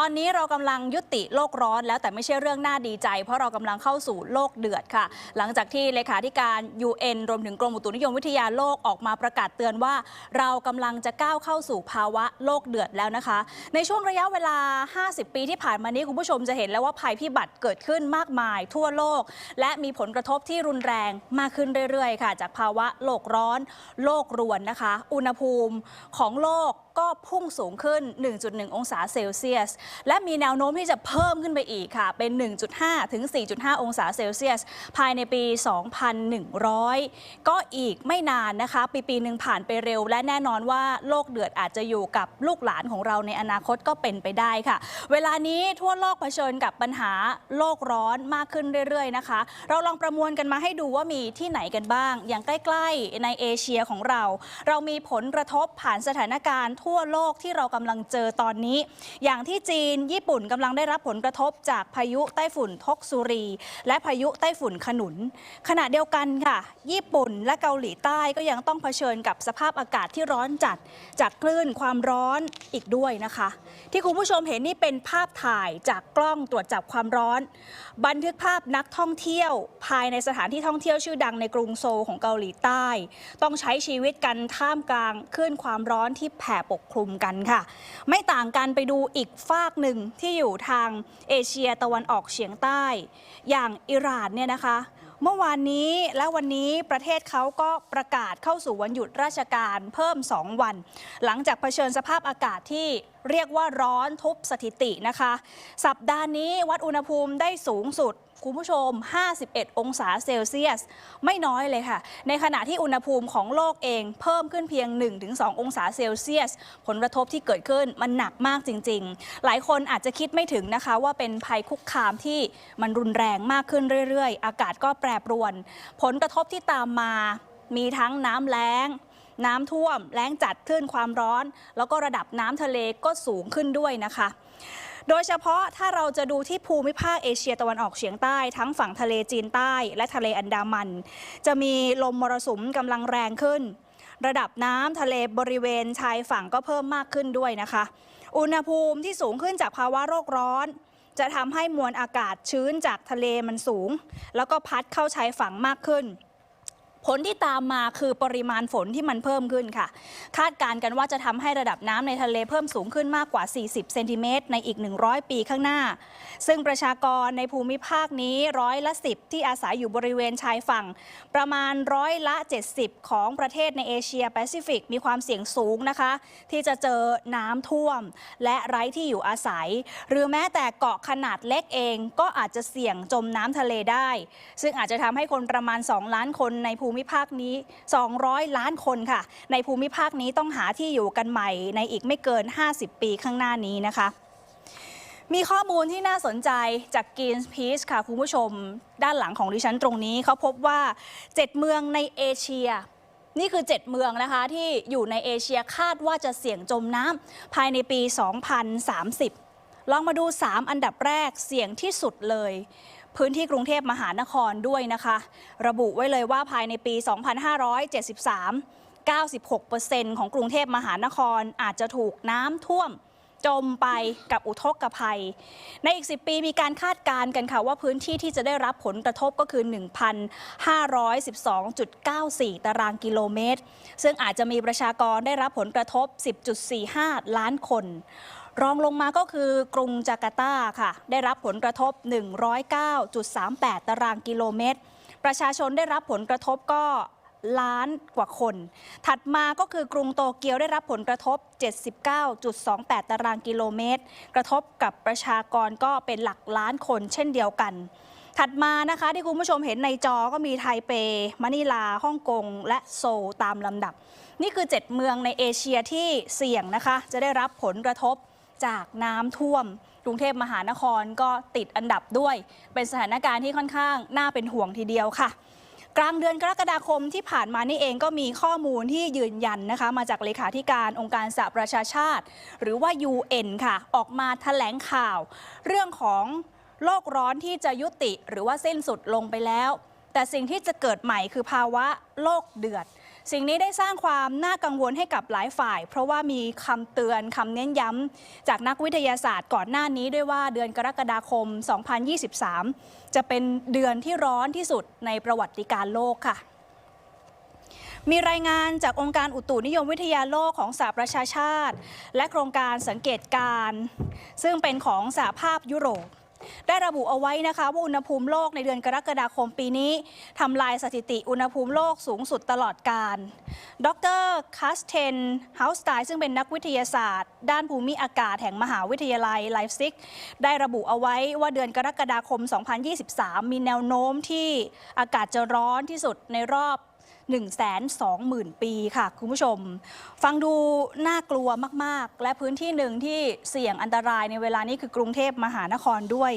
ตอนนี้เรากำลังยุติโลกร้อนแล้วแต่ไม่ใช่เรื่องน่าดีใจ เพราะเรากำลังเข้าสู่โลกเดือดค่ะ หลังจากที่เลขาธิการ UN รวมถึงกรมอุตุนิยมวิทยาโลกออกมาประกาศเตือนว่า เรากำลังจะก้าวเข้าสู่ภาวะโลกเดือดแล้วนะคะ ในช่วงระยะเวลา 50 ปีที่ผ่านมานี้คุณผู้ชมจะเห็นแล้วว่าภัยพิบัติเกิดขึ้นมากมาย ทั่วโลก และมีผลกระทบที่รุนแรงมากขึ้นเรื่อยๆ ค่ะ จากภาวะโลกร้อน โลกรวนนะคะ อุณหภูมิของโลก ก็พุ่งสูงขึ้น 1.1 องศาเซลเซียส และมีแนวโน้มที่จะเพิ่มขึ้นไปอีกค่ะ เป็น 1.5 ถึง 4.5 องศาเซลเซียส ภายในปี 2100 ก็อีกไม่นานนะคะ ปีปีหนึ่งผ่านไปเร็ว และแน่นอนว่าโลกเดือดอาจจะอยู่กับลูกหลานของเราในอนาคตก็เป็นไปได้ค่ะ เวลานี้ทั่วโลกเผชิญกับปัญหาโลกร้อนมากขึ้นเรื่อยๆนะคะ เราลองประมวลกันมาให้ดูว่ามีที่ไหนกันบ้าง อย่างใกล้ ๆ ในเอเชียของเรา เรามีผลกระทบผ่านสถานการณ์ทั่วโลกที่เรากำลังเจอตอนนี้ อย่างที่จีนญี่ปุ่นกำลังได้รับผลกระทบจากพายุไต้ฝุ่นทกซุรี และพายุไต้ฝุ่นขนุน ขณะเดียวกันค่ะ ญี่ปุ่นและเกาหลีใต้ก็ยังต้องเผชิญกับสภาพอากาศที่ร้อนจัด จากคลื่นความร้อนอีกด้วยนะคะ ที่คุณผู้ชมเห็นนี่เป็นภาพถ่ายจากกล้องตรวจจับความร้อน บันทึกภาพนักท่องเที่ยว ภายในสถานที่ท่องเที่ยวชื่อดังในกรุงโซลของเกาหลีใต้ ต้องใช้ชีวิตกันท่ามกลางคลื่นความร้อนที่แผ่ปกคลุมกันค่ะ ไม่ต่างกันไปดูอีกฝากหนึ่งที่อยู่ทางเอเชียตะวันออกเฉียงใต้ อย่างอิหร่านเนี่ยนะคะเมื่อวานนี้และวันนี้ประเทศเขาก็ประกาศเข้าสู่วันหยุดราชการเพิ่ม 2 วัน หลังจากเผชิญสภาพอากาศที่ เรียกว่าร้อนทุบสถิตินะคะ สัปดาห์นี้วัดอุณหภูมิได้สูงสุดคุณผู้ชม 51 องศาเซลเซียส ไม่น้อยเลยค่ะ ในขณะที่อุณหภูมิของโลกเองเพิ่มขึ้นเพียง 1-2 องศาเซลเซียส ผลกระทบที่เกิดขึ้นมันหนักมากจริง ๆ หลายคนอาจจะคิดไม่ถึงนะคะ ว่าเป็นภัยคุกคามที่มันรุนแรงมากขึ้นเรื่อย ๆ อากาศก็แปรปรวน ผลกระทบที่ตามมามีทั้งน้ำแล้ง น้ำท่วม แล้งจัดคลื่นความร้อน แล้วก็ระดับน้ำทะเลก็สูงขึ้นด้วยนะคะ โดยเฉพาะถ้าเราจะดูที่ภูมิภาคเอเชียตะวันออกเฉียงใต้ ทั้งฝั่งทะเลจีนใต้และทะเลอันดามัน จะมีลมมรสุมกำลังแรงขึ้น ระดับน้ำทะเลบริเวณชายฝั่งก็เพิ่มมากขึ้นด้วยนะคะ อุณหภูมิที่สูงขึ้นจากภาวะโลกร้อนจะทำให้มวลอากาศชื้นจากทะเลมันสูง แล้วก็พัดเข้าชายฝั่งมากขึ้น ผลที่ตามมาคือปริมาณฝนที่มันเพิ่มขึ้นค่ะ คาดการณ์กันว่าจะทำให้ระดับน้ำในทะเลเพิ่มสูงขึ้นมากกว่า 40 เซนติเมตรในอีก 100 ปีข้างหน้า ซึ่งประชากรในภูมิภาคนี้ร้อยละ 10 ที่อาศัยอยู่บริเวณชายฝั่ง ประมาณร้อยละ 70 ของประเทศในเอเชียแปซิฟิกมีความเสี่ยงสูงนะคะ ที่จะเจอน้ำท่วม และไร้ที่อยู่อาศัย หรือแม้แต่เกาะขนาดเล็กเองก็อาจจะเสี่ยงจมน้ำทะเลได้ ซึ่งอาจจะทำให้คนประมาณ 2 ล้านคนในภูมิภาคนี้ 200 ล้านคนค่ะ ในภูมิภาคนี้ต้องหาที่อยู่กันใหม่ในอีกไม่เกิน 50 ปีข้างหน้านี้นะคะมีข้อมูลที่น่าสนใจจาก Greenpeace ค่ะ คุณผู้ชมด้านหลังของดิฉันตรงนี้เขาพบว่า 7 เมืองในเอเชีย นี่คือ 7 เมืองนะคะที่อยู่ในเอเชียคาดว่าจะเสี่ยงจมน้ำภายในปี 2030 ลองมาดู 3 อันดับแรกเสี่ยงที่สุดเลย พื้นที่กรุงเทพมหานครด้วยนะคะ ระบุไว้เลยว่าภายในปี 2573 96%ของกรุงเทพมหานครอาจจะถูกน้ำท่วมจมไปกับอุทกภัย ในอีก 10 ปีมีการคาดการณ์กันค่ะ ว่าพื้นที่ที่จะได้รับผลกระทบก็คือ 1,512.94 ตารางกิโลเมตร ซึ่งอาจจะมีประชากรได้รับผลกระทบ 10.45 ล้านคน รองลงมาก็คือกรุงจาการ์ตาค่ะ ได้รับผลกระทบ 109.38 ตารางกิโลเมตร ประชาชนได้รับผลกระทบก็ล้านกว่าคน ถัดมาก็คือกรุงโตเกียวได้รับผลกระทบ 79.28 ตารางกิโลเมตร กระทบกับประชากรก็เป็นหลักล้านคนเช่นเดียวกัน ถัดมานะคะที่คุณผู้ชมเห็นในจอก็มีไทเป มะนิลา ฮ่องกง และโซลตามลำดับ นี่คือ 7 เมืองในเอเชียที่เสี่ยงนะคะ จะได้รับผลกระทบ จากน้ำท่วม กรุงเทพมหานครก็ติดอันดับด้วย เป็นสถานการณ์ที่ค่อนข้างน่าเป็นห่วงทีเดียวค่ะกลางเดือนกรกฎาคมที่ผ่านมานี่เองก็มีข้อมูลที่ยืนยันนะคะ มาจากเลขาธิการองค์การสหประชาชาติ หรือว่า UN ค่ะ ออกมาแถลงข่าว เรื่องของโลกร้อนที่จะยุติหรือว่าสิ้นสุดลงไปแล้ว แต่สิ่งที่จะเกิดใหม่คือภาวะโลกเดือด สิ่งนี้ได้สร้างความน่ากังวลให้กับหลายฝ่าย เพราะว่ามีคำเตือนคำเน้นย้ำจากนักวิทยาศาสตร์ก่อนหน้านี้ด้วยว่าเดือนกรกฎาคม 2023 จะเป็นเดือนที่ร้อนที่สุดในประวัติการโลกค่ะมีรายงานจากองค์การอุตุนิยมวิทยาโลกของสหประชาชาติ และโครงการสังเกตการ ซึ่งเป็นของสหภาพยุโรป ได้ระบุเอาไว้นะคะว่าอุณหภูมิโลกในเดือนกรกฎาคมปีนี้ทำลายสถิติอุณหภูมิโลกสูงสุดตลอดกาลดรคัสเทนเฮาสไตซึ่งเป็นนักวิทยาศาสตร์ ด้านภูมิอากาศแห่งมหาวิทยาลัยไลฟ์ซิกได้ระบุเอาไว้ว่าเดือนกรกฎาคม 2023 มีแนวโน้มที่อากาศจะร้อนที่สุดในรอบ 120,000 ปีค่ะ คุณผู้ชม ฟังดูน่ากลัวมาก ๆ และพื้นที่หนึ่งที่เสี่ยงอันตรายในเวลานี้คือกรุงเทพมหานครด้วย